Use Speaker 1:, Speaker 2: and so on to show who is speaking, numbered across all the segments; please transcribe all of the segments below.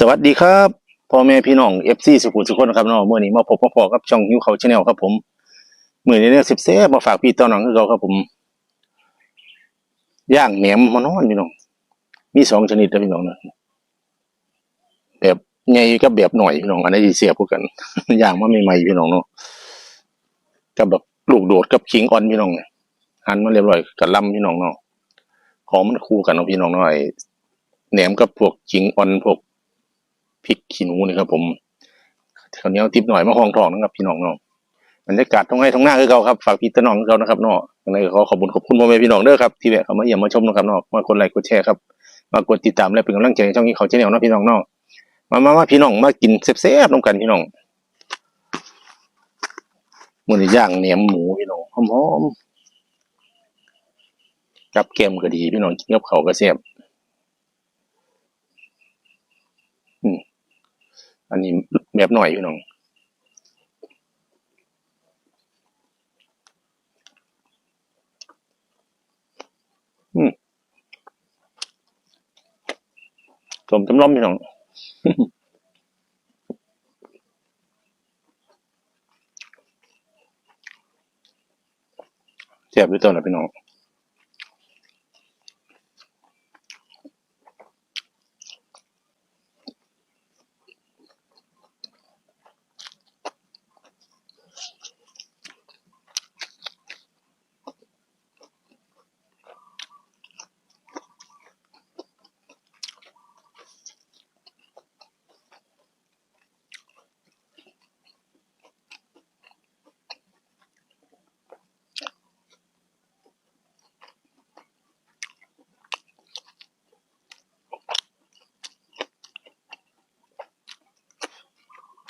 Speaker 1: สวัสดีครับพ่อแม่พี่น้องเอฟซีสุขุมสุขคนครับเนาะเมื่อนี้มาพบมาพอกับช่องฮิวเขาชาแนลครับผมมื่อนี้เนี่ยสิบเซฟมาฝากพี่ต้อนน้องคือเขาครับผมย่างแหนมมานอนพี่น้อง มีสองชนิดนะพี่น้องนะแบบใหญ่กับแบบหน่อยพี่น้อง อันนี้นสิเสียพวกกันย่างมาใหม่ๆพี่น้องเนาะกับแบบลูกโดดกับขิงอ่อนพี่น้องเนี่ยหันมาเรียบร้อยกับลำพี่น้องเนาะของมันคู่กันเนาะพี่น้องเนาะไอ้แหนมกับพวกขิงอ่อนพวก พริกขี้หนูนี่ครับ ผมข้าวเหนียวติบหน่อยมาห้องทองนะครับพี่น้องเนาะบรรยากาศท้องไร่ท้องหน้าคือเก่าครับฝากพี่ตะน้องเก่านะครับเนาะยังไงขอขอบคุณขอบคุณพ่อแม่พี่น้องเด้อครับที่แวะเข้ามาเยี่ยมมาชมนะครับเนาะมากดไลค์กดแชร์ครับมากดติดตามและเป็นกำลังใจให้ช่องนี้เขาเช่นเดียวนาะพี่น้องเนาะมามามาพี่น้องมากินแซ่บๆน้ำกันพี่น้องมือนย่างเหนียมหมูพี่น้องหอมๆกับแกมก็ดีพี่น้องกินกับข้าวก็แซ่บ อันนี้แบบหน่อยพี่น้องอืมสมจำล้อมพี่น้องเจ็บด้วยตัวนะพี่น้อง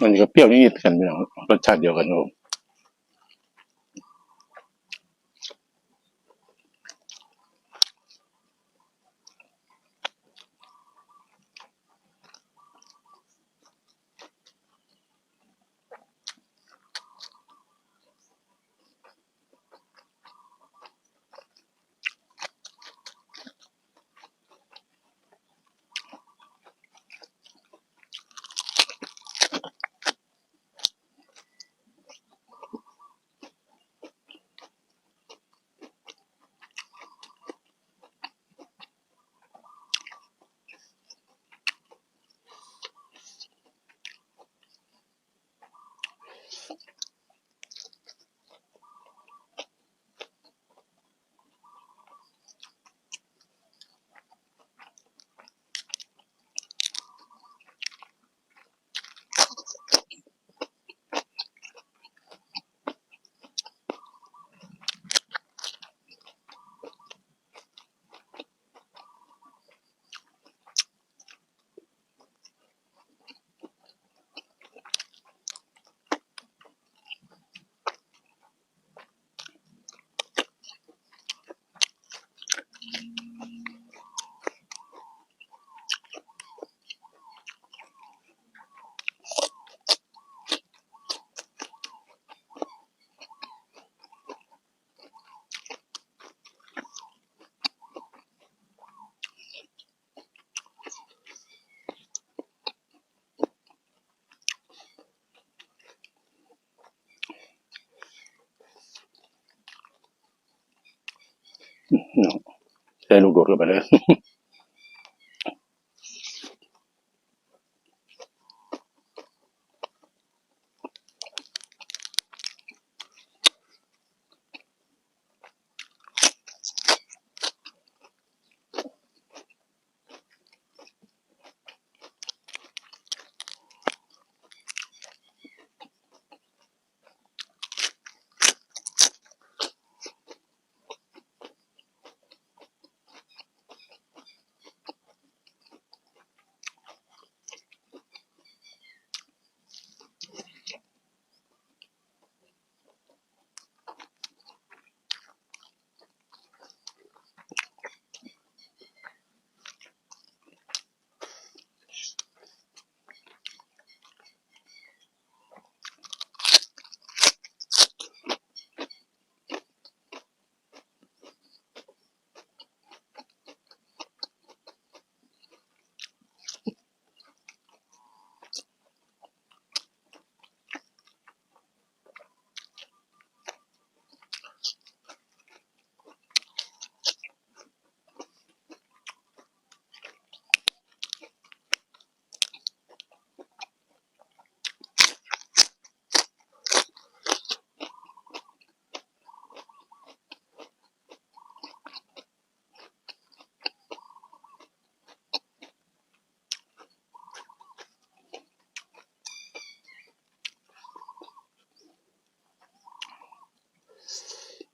Speaker 1: ันก็เปรี้ยวนิดๆกันพี่น้องรสชาติเดียวกันครับ ผมใส่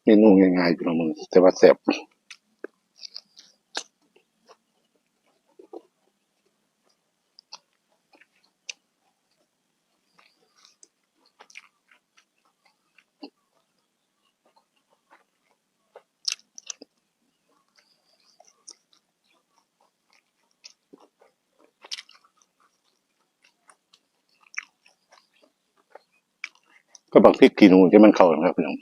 Speaker 1: เมนูง่ายๆพี่น้องมึงแต่ว่าแซ่บก็บักพริกขี้นูที่มันเข้านะครับพี่น้อง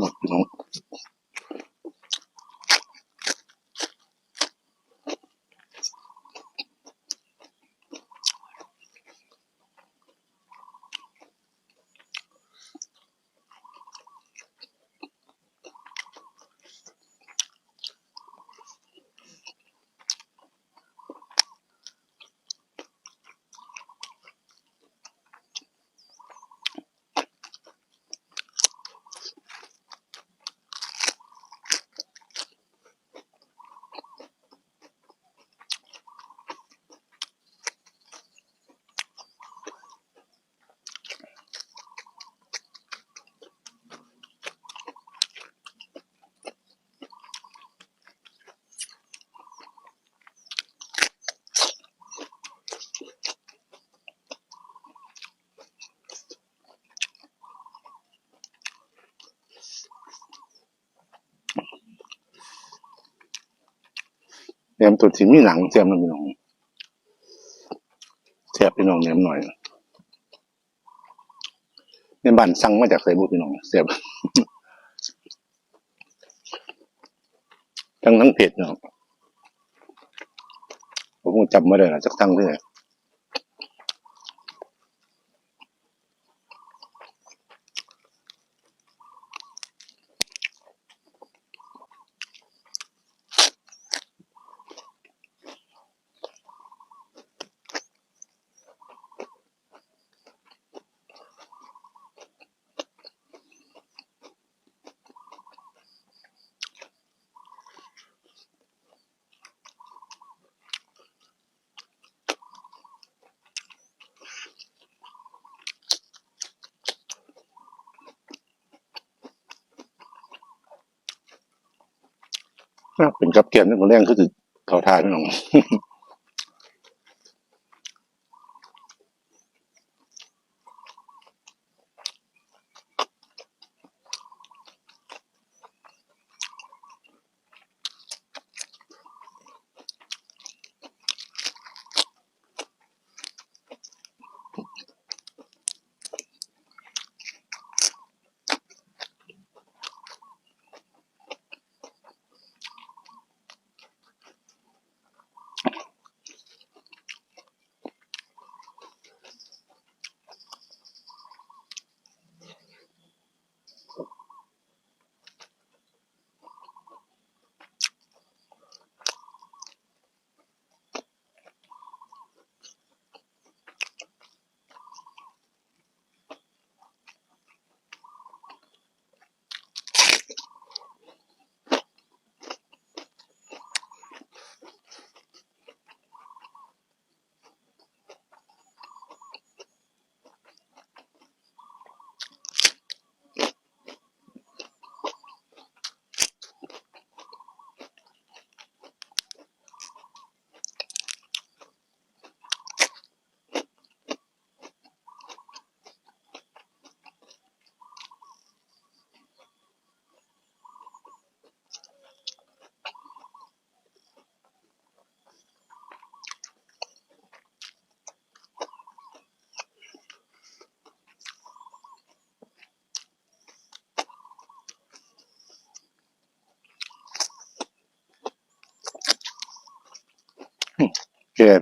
Speaker 1: หมด แหนมตัวที่มีหนังแซ่บนะพี่น้องแซ่บพี่น้องแหนมหน่อยในบ้านสั่งมาจากไซบุพี่น้องแซ่บทั้งทั้งเผ็ดเนาะผมจำไม่ได้ละจากทั้งที่ไหน เป็นกับเกียนนี่ผมแรงคือเขาทานพี่น้อง อ แก่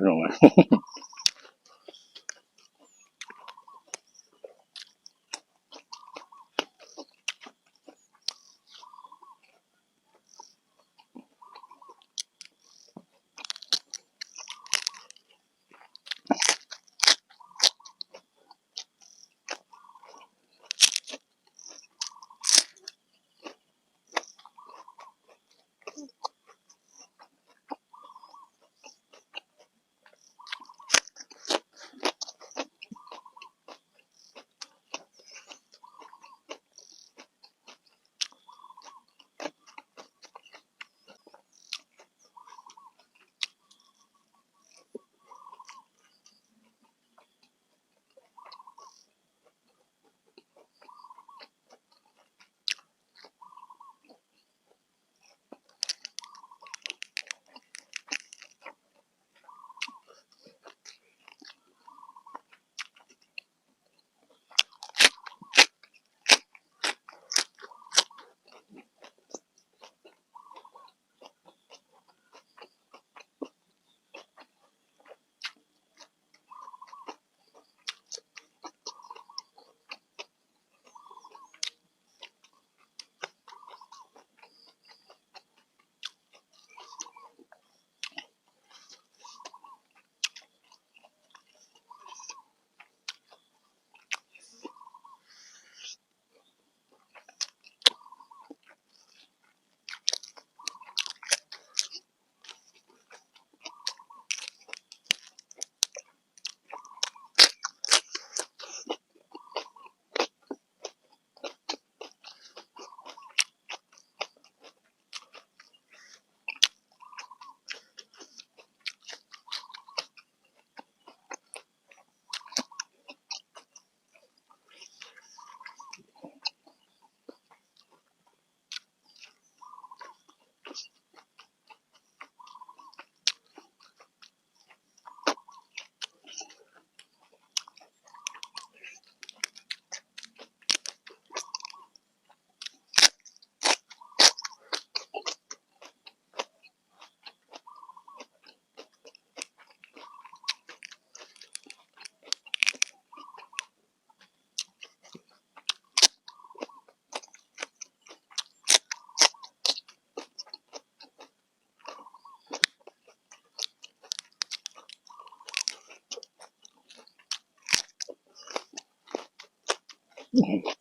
Speaker 1: Thank you.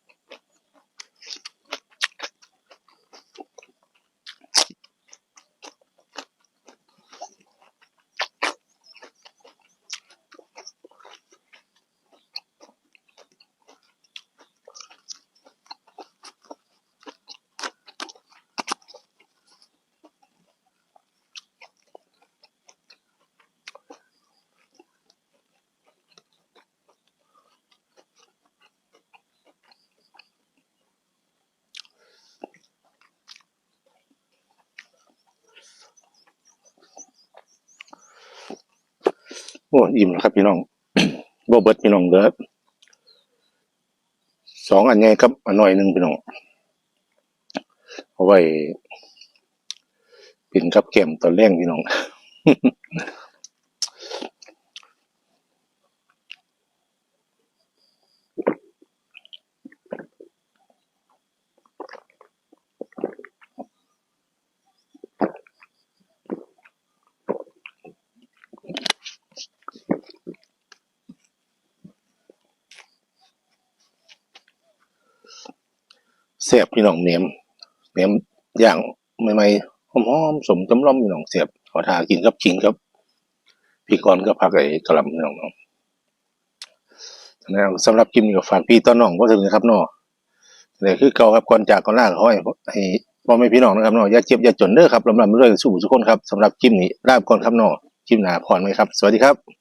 Speaker 1: โอ้อิ่มแล้วครับพี่น้องบ่เบิดพี่น้องเด้อสองอันไงครับอันหน่อยหนึ่งพี่น้องเอาไว้เป็นกับแก้มตอนแรกพี่น้อง แซ่บพี่น้องเนียมเนียมอย่างใหม่ๆหอมๆสมจำล่อมพี่น้องแซ่บขอทากินกับขิงครับพี่กรก็พักไอ้กะลำพี่น้องเนาะแล้วสำหรับคลิปนี้ก็ฝากพี่ต้อนน้องบ่ถึงนะครับเนาะนี่คือเก่าครับก่อนจากก่อนลาขอให้ให้พ่อแม่พี่น้องนะครับเนาะอย่าเจ็บอย่าจนเด้อครับลำลำเรื่อยสู้ทุกคนครับสำหรับคลิปนี้ลาไปก่อนครับเนาะคลิปหน้าพรไหมครับ สวัสดีครับ